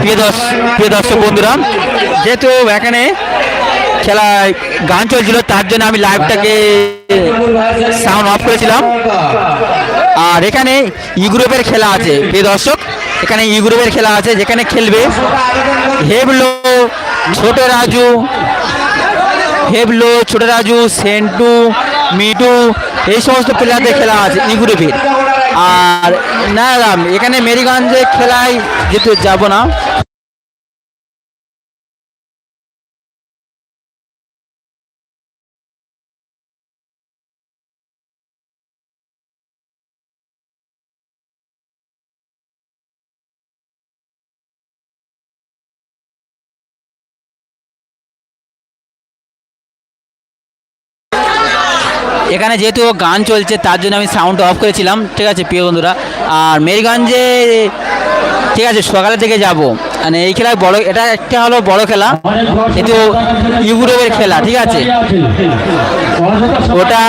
প্রিয় দর্শ, প্রিয় দর্শক বন্ধুরা, যেহেতু এখানে খেলায় গান চলছিল, তার জন্য আমি লাইভটাকে সাউন্ড অফ করেছিলাম। আর এখানে ই গ্রুপের খেলা আছে, প্রিয় দর্শক। এখানে ই গ্রুপের খেলা আছে, যেখানে খেলবে হেবলো ছোট রাজু, হেবলো ছোট রাজু, সেন্টু, মিটু, এই সমস্ত প্লেয়ারদের খেলা আছে ই গ্রুপের আর না এখানে মেরিগঞ্জে খেলায় যেতে যাব না। এখানে যেহেতু গান চলছে, তার জন্য আমি সাউন্ড অফ করেছিলাম, ঠিক আছে, প্রিয় বন্ধুরা। আর মেরিগঞ্জে, ঠিক আছে, সকালে থেকে যাব। মানে এই খেলায় বড়, এটা একটা হলো বড় খেলা, কিন্তু ইউরোপের খেলা, ঠিক আছে? ওটা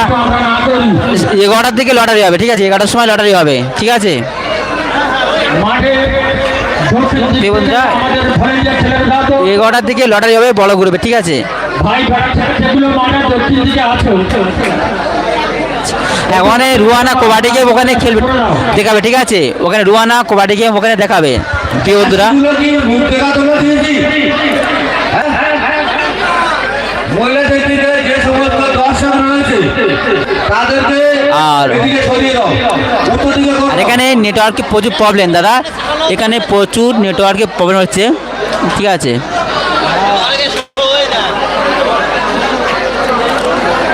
এগারোটার দিকে লটারি হবে, ঠিক আছে? এগারোটার সময় লটারি হবে, ঠিক আছে? এগারোটার দিকে লটারি হবে বড় গ্রুপে, ঠিক আছে? ভাই যেগুলো মাঠে দক্ষিণ দিকে আছে ওখানে রুয়ানা কবাডি গেম ওখানে খেলবে। দেখাবে ঠিক আছে? ওখানে রুয়ানা কবাডি গেম ওখানে দেখাবে। প্রিয় বন্ধুরা। গুলো কি মুখ দেখা তুলে দিয়েছি। হ্যাঁ? মহিলা ব্যক্তিতে যে সমস্ত দর্শক রয়েছে তাদেরকে আর-। আর এখানে নেটওয়ার্কে প্রচুর প্রবলেম দাদা। এখানে প্রচুর নেটওয়ার্কের প্রবলেম হচ্ছে। ঠিক আছে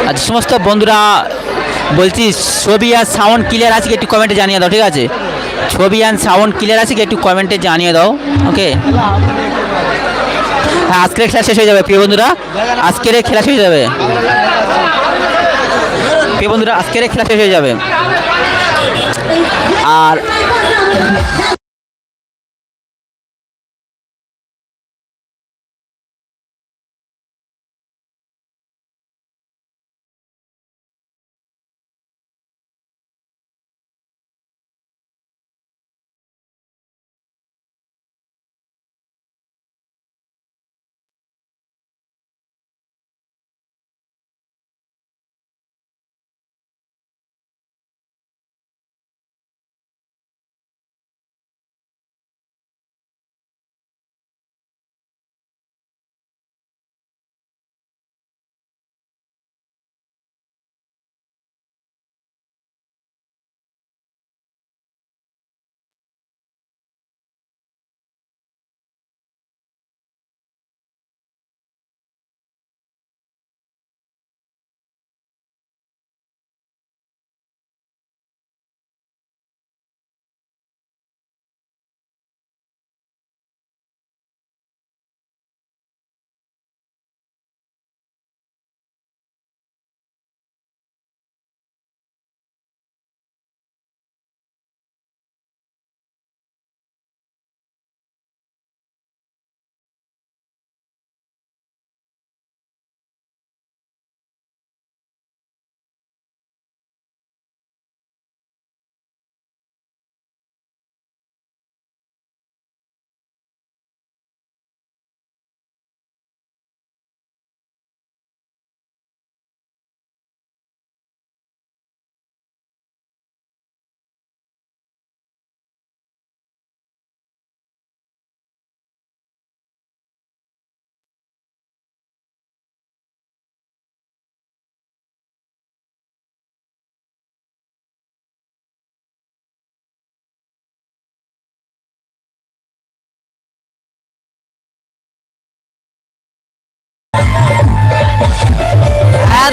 আর যে সমস্ত বন্ধুরা বলছি, ছবি আর সাউন্ড ক্লিয়ার আছে কি একটু কমেন্টে জানিয়ে দাও, ঠিক আছে? ছবি আর সাউন্ড ক্লিয়ার আছে কি একটু কমেন্টে জানিয়ে দাও ওকে হ্যাঁ আজকের খেলা শেষ হয়ে যাবে, প্রিয় বন্ধুরা। আজকের খেলা শেষ হয়ে যাবে। প্রিয় বন্ধুরা, আজকের খেলা শেষ হয়ে যাবে। আর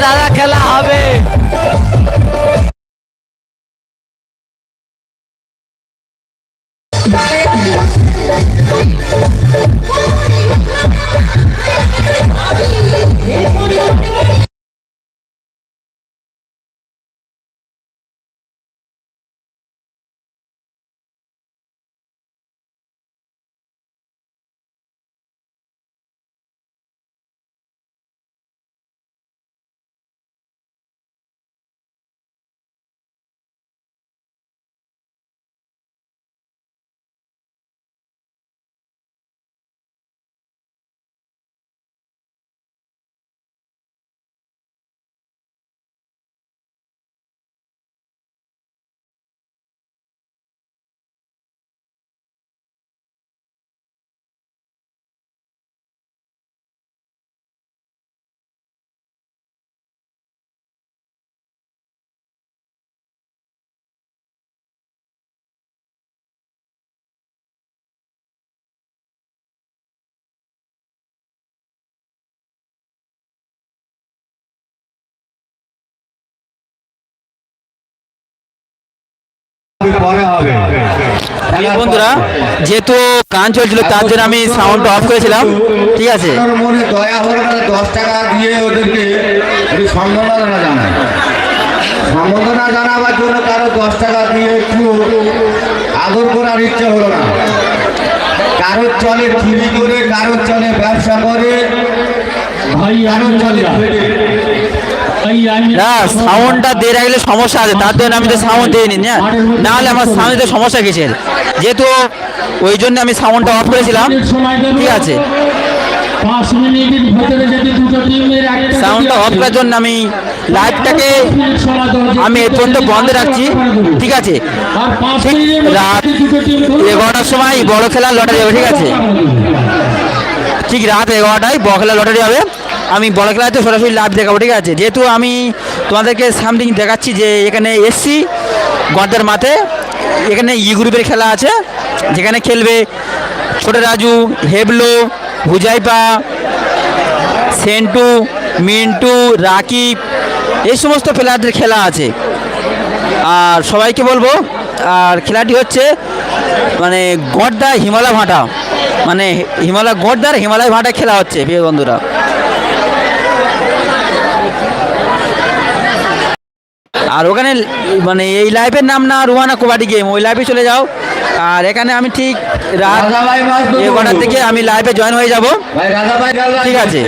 দাদা খেলা হবে। বন্ধুরা যেহেতু গান চলছিল তার জন্য আমি সাউন্ডটা অফ করেছিলাম। ঠিক আছে? মনে দয়া হলে দশ টাকা দিয়ে ওদেরকে সম্মাননা জানায় সম্বর্ধনা জানাবার জন্য তারও দশ টাকা দিয়ে একটু আদর করার ইচ্ছে হলো না। কারোর চলে চুরি করে কারোর চলে ব্যবসা করে ভাই কারোর চলে না সাউন্ডটা দিয়ে রাখলে সমস্যা আছে তার জন্য আমি তো সাউন্ড দিইনি না? না হলে আমার সাউন্ডে সমস্যা গেছে যেহেতু ওই জন্য আমি সাউন্ডটা অফ করেছিলাম ঠিক আছে। সাউন্ডটা অফ করার জন্য আমি লাইভটাকে আমি এ পর্যন্ত বন্ধ রাখছি ঠিক আছে। রাত এগারোটার সময় বড় খেলা লটারি হবে ঠিক আছে। ঠিক রাত এগারোটায় বড় খেলা লটারি হবে। আমি বড় খেলাতে সরাসরি লাভ দেখাবো, ঠিক আছে? যেহেতু আমি তোমাদেরকে সামথিং দেখাচ্ছি যে এখানে এসছি গর্দার মাঠে, এখানে ই গ্রুপের খেলা আছে, যেখানে খেলবে ছোট রাজু, হেবলো হুজাইপা সেন্টু, মিন্টু, রাকিব, এই সমস্ত প্লেয়ারদের খেলা আছে। আর সবাইকে বলব, আর খেলাটি হচ্ছে মানে গড়দা হিমালয় ভাঁটা মানে হিমালয় গড়দার হিমালয় ভাটা খেলা হচ্ছে, প্রিয় বন্ধুরা। আর ওখানে মানে এই লাইভের নাম না রুহানা কবাডি গেম ওই লাইভে চলে যাও। আর এখানে আমি ঠিক রাত রাজা। এগারোটার থেকে আমি লাইভে জয়েন হয়ে যাব। ঠিক আছে।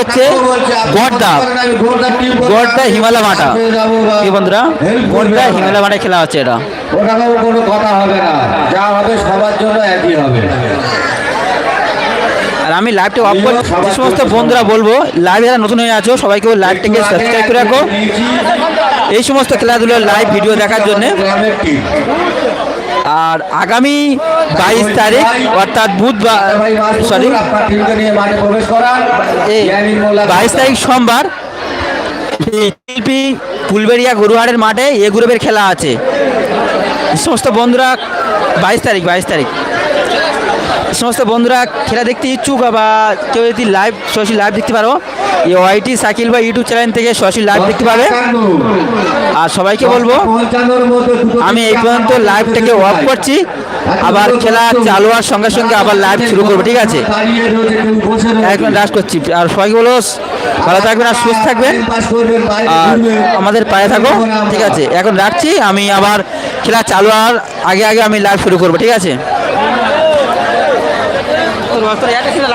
হচ্ছে। গড়দা কি বন্ধুরা? গড়দা খেলা হচ্ছে এটা। কোনো কথা হবে না। যা হবে সবার জন্য একই হবে। আর আমি লাইভটা অফ করে যে সমস্ত বন্ধুরা বলব লাইভ যারা নতুন হয়ে আছো, সবাইকে লাইভটাকে সাবস্ক্রাইব করে রাখো। এই সমস্ত খেলাধুলোর লাইভ ভিডিও দেখার জন্য। আর আগামী বাইশ তারিখ, অর্থাৎ বুধবার সরি বাইশ তারিখ সোমবার, শিল্পী ফুলবেড়িয়া গরুহাটের মাঠে এ গ্রুপের খেলা আছে। সমস্ত বন্ধুরা, বাইশ তারিখ বাইশ তারিখ। সমস্ত বন্ধুরা খেলা দেখতে ইচ্ছুক বা কেউ যদি লাইভ সরাসরি লাইভ দেখতে পারো, এই ওয়াইটি সাইকেল বা ইউটিউব চ্যানেল থেকে সরাসরি লাইভ দেখতে পাবে। আর সবাইকে বলব, আমি এই পর্যন্ত লাইভটাকে অফ করছি। আবার খেলা চালু হওয়ার সঙ্গে সঙ্গে আবার লাইভ শুরু করব, ঠিক আছে? এখন রাজ করছি। আর সবাইকে বলো ভালো থাকবেন আর সুস্থ থাকবেন। আর আমাদের পায়ে থাকো, ঠিক আছে? এখন রাখছি, আমি আবার খেলা চালু হওয়ার আগে আগে আমি লাইভ শুরু করব, ঠিক আছে? বাহাত্তর বাহাত্তর এটা কিনা